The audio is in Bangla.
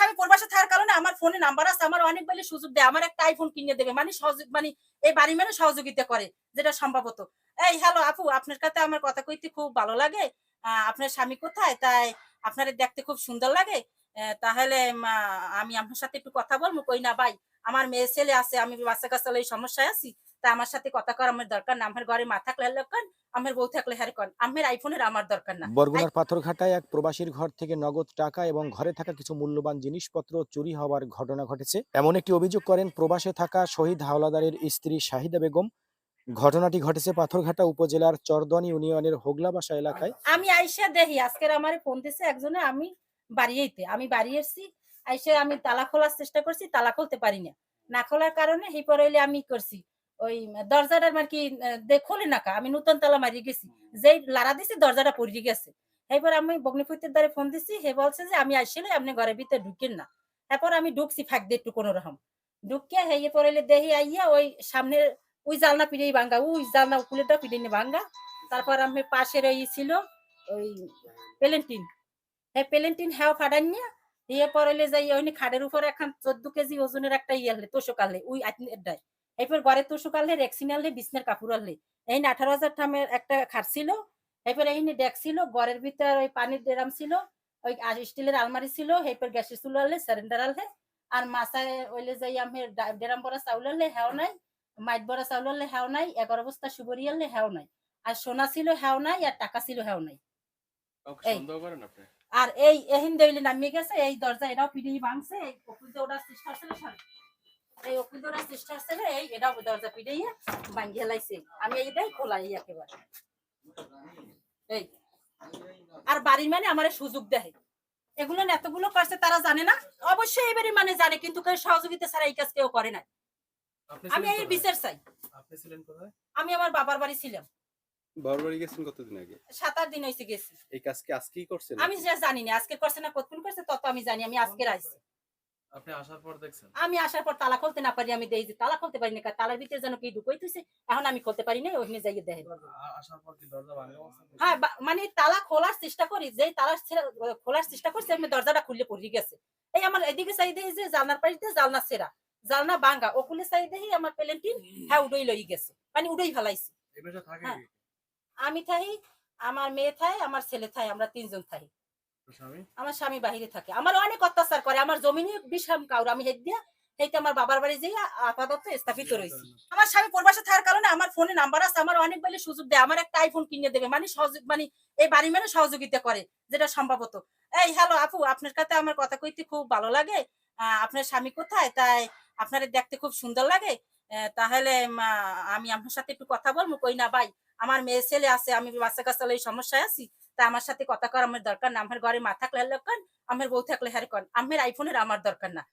স্বামী প্রবাসে থাকার কারণে আমার ফোনে নাম্বার আছে, আমার অনেক বেলে সুযোগ দেয়, আমার একটা আইফোন কিনে দেবে মানে সহযোগ মানে এই বাড়ি মানে সহযোগিতা করে, যেটা সম্ভবত। এই হ্যালো আপু, আপনার কাছে আমার কথা কইতে খুব ভালো লাগে আপনার স্বামী কোথায়? তাই আপনারে দেখতে খুব সুন্দর লাগে তাহলে আমি আপনার সাথে একটু কথা বলব, কই না ভাই? আমার মেয়ে ছেলে আছে, আমি বাচ্চা কাচ্চা এই সমস্যায় আছি তা আমার সাথে কথা কর আমার দরকার না আমার ঘরে মা থাকলে হ্যালো কন? আমার বউ থাকলে হ্যাঁ কন? আমার আইফোনের আমার দরকার না। বরগুনার পাথরঘাটায় এক প্রবাসীর ঘর থেকে নগদ টাকা এবং ঘরে থাকা কিছু মূল্যবান জিনিসপত্র চুরি হওয়ার ঘটনা ঘটেছে। এমন একটি অভিযোগ করেন প্রবাসে থাকা শহীদ হাওলাদারের স্ত্রী শাহিদা বেগম। ঘটনাটি ঘটেছে পাথরঘাটা উপজেলার চরদনি ইউনিয়নের হোগলাবাসা এলাকায়। আমি আইসা দেখি আজকের আমার ফোন দিছে একজনে আমি বাড়িয়েইতে আমি বাড়ি এসছি আইসা আমি তালা খোলার চেষ্টা করছি তালা খুলতে পারি না। না খোলার কারণে হইলে আমি করছি। ওই দরজাটা আর কি খোলে না কা আমি নতুন তালা মারি গেছি। যেই লারা দিছি দরজাটা পড়িয়ে গেছে। এরপর আমি বগ্নিপুরের দ্বারে ফোন দিছি হে বলছে যে আমি আসলে আপনি ঘরের ভিতরে ঢুকেন না। তারপর আমি ঢুকছি ফাঁক দিয়ে একটু কোনো রকম। ঢুকিয়া হে পরে হইলে দেখি আইয়া ওই সামনে ওই জালনা পিড়েই ভাঙ্গা ওই জালনা কুলেটা পিড়ে ভাঙ্গা। তারপর আমি পাশের ওই ছিল ওই পেলেন্টিন। এই পেলেন্টিন হ্যাঁ ফাটান নিয়ে দিয়ে পরে যাই ওই খাটের উপর এখন চোদ্দ কেজি ওজনের একটা ইয়ে হলে তোষক আনলে ওই আটটায় এরপর ঘরে তোষক আনলে রেক্সিন আনলে বিছনার কাপড় আনলে। এই আঠারো হাজার টামের একটা খাট ছিল এরপর এই ডেক ছিল ঘরের ভিতর ওই পানির ড্রাম ছিল ওই আর স্টিলের আলমারি ছিল এরপর গ্যাসের চুলো আনলে সিলিন্ডার আনলে আর মাথায় ওইলে যাই আমি ড্রাম বড়া চাউল আনলে হেও নাই মাইট বড়া চাউল আনলে হেও নাই এগারো বস্তা সুবরি আনলে হেও নাই আর সোনা ছিল হেও নাই আর টাকা ছিল হেও নাই। আর এই এহিন দেইলে নামিয়ে গেছে এই দরজা এটাও পিড়ি ভাঙছে এই অকুল ওটার চেষ্টা সর এই ছিল এই এটাও দরজা লাইছে আমি এইটাই খোলাই একেবারে। এই। আর বাড়ির মানে আমার সুযোগ দেয়। এগুলো এতগুলো করছে তারা জানে না। অবশ্যই এবারে মানে জানে কিন্তু কেউ সহযোগিতা ছাড়া এই কাজ কেউ করে না আমি এই বিচার চাই। আপনি ছিলেন কোথায়? আমি আমার বাবার বাড়ি ছিলাম। গেছেন কতদিন আগে? সাত আট দিন হয়েছে গেছি। এই কাজ কি আজকেই করছেন আমি যা জানি না আজকে করছে না কতক্ষণ করছে তত আমি জানি আমি আজকে আইছি আপনি আসার পর দেখছেন? আমি আসার পর তালা খুলতে না পারি আমি দেই যে তালা খুলতে পারি না কারণ তালার ভিতরে যেন কি ঢুকাইতেছে এখন আমি খুলতে পারি না ওখানে যাইয়ে আসার পর কি দরজা ভাঙা হ্যাঁ মানে তালা খোলার চেষ্টা করি যে তালা খোলার চেষ্টা করছি আমি দরজাটা খুললে পড়ে গেছে। এই আমার এদিকে চাই দেখি যে জালনার পাশে জালনা সেরা জালনা ভাঙ্গা ওকুলে চাই দেখি আমার প্লেনটিন হ্যাঁ উড়ই লই গেছে মানে উড়ই ফেলাইছে। হ্যাঁ। আমি থাই আমার মেয়ে থাই আমার ছেলে থাই আমরা তিনজন থাই। আমার স্বামী বাহিরে থাকে। আমার অনেক অত্যাচার করে। আমার জমিনে বিষাম কাউর। আমি হেড দিয়া সেইটা আমার বাবার বাড়ি যাই আপাতত স্থাপিত রয়েছে আমার স্বামী প্রবাসে থাকার কারণে আমার ফোনে নাম্বার আছে। আমার অনেক বেলে সুযোগ দেয়। আমার একটা আইফোন কিনে দেবে। মানে সহযোগ মানে এই বাড়ি মানে সহযোগিতা করে যেটা সম্ভবত। এই হ্যালো আপু আপনার কাছে আমার কথা কইতে খুব ভালো লাগে। আহ, আপনার স্বামী কোথায়? তাই আপনার দেখতে খুব সুন্দর লাগে। তাহলে আমি আপনার সাথে একটু কথা বলব। কই না ভাই আমার মেয়ে ছেলে আছে। আমি বাচ্চা কাচ্চা এই সমস্যায় আছি। তা আমার সাথে কথা কর, আমার দরকার না। আমার ঘরে মা থাকলে কন আমার বউ থাকলে হ্যাঁ কন আমার আইফোনের আমার দরকার না।